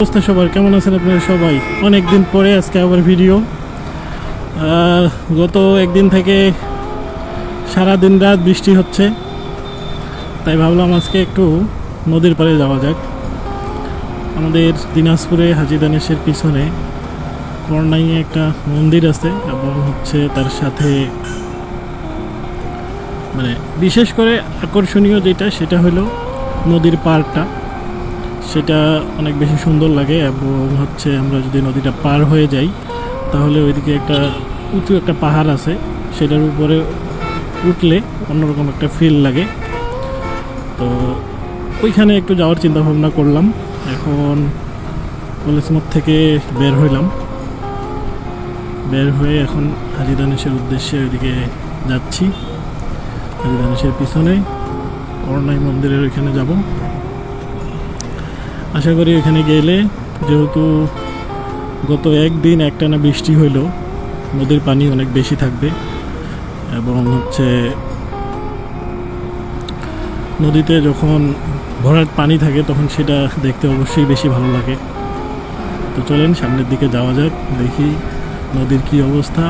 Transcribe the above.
অবস্থা সবার। কেমন আছেন আপনারা সবাই? অনেক দিন পরে আজকে আবার ভিডিও গত একদিন থেকে সারা দিন রাত বৃষ্টি হচ্ছে। তাই ভাবলাম আজকে একটু নদীর পাড়ে যাওয়া যাক। আমাদের দিনাজপুরে হাজি দানেশের পিছনে করনাইয়ে একটা মন্দির আছে এবং হচ্ছে তার সাথে মানে বিশেষ করে আকর্ষণীয় যেটা সেটা হলো নদীর পাড়টা। সেটা অনেক বেশি সুন্দর লাগে এবং হচ্ছে আমরা যদি নদীটা পার হয়ে যাই, তাহলে ওইদিকে একটা উঁচু একটা পাহাড় আছে, সেটার উপরে উঠলে অন্যরকম একটা ফিল লাগে। তো ওইখানে একটু যাওয়ার চিন্তা ভাবনা করলাম, এখন কলেজমত থেকে বের হইলাম। বের হয়ে এখন হাজি দানেশের উদ্দেশ্যে ওইদিকে যাচ্ছি। হাজি দানেশের পিছনে করনাই মন্দিরের ওইখানে যাব। আশা করি এখানে গেলে যেহেতু গত একদিন একটানা বৃষ্টি হইল, নদীর পানি অনেক বেশি থাকবে এবং হচ্ছে নদীতে যখন ভরাট পানি থাকে তখন সেটা দেখতে অবশ্যই বেশি ভালো লাগে। তো চলেন সামনের দিকে যাওয়া যাক, দেখি নদীর কি অবস্থা।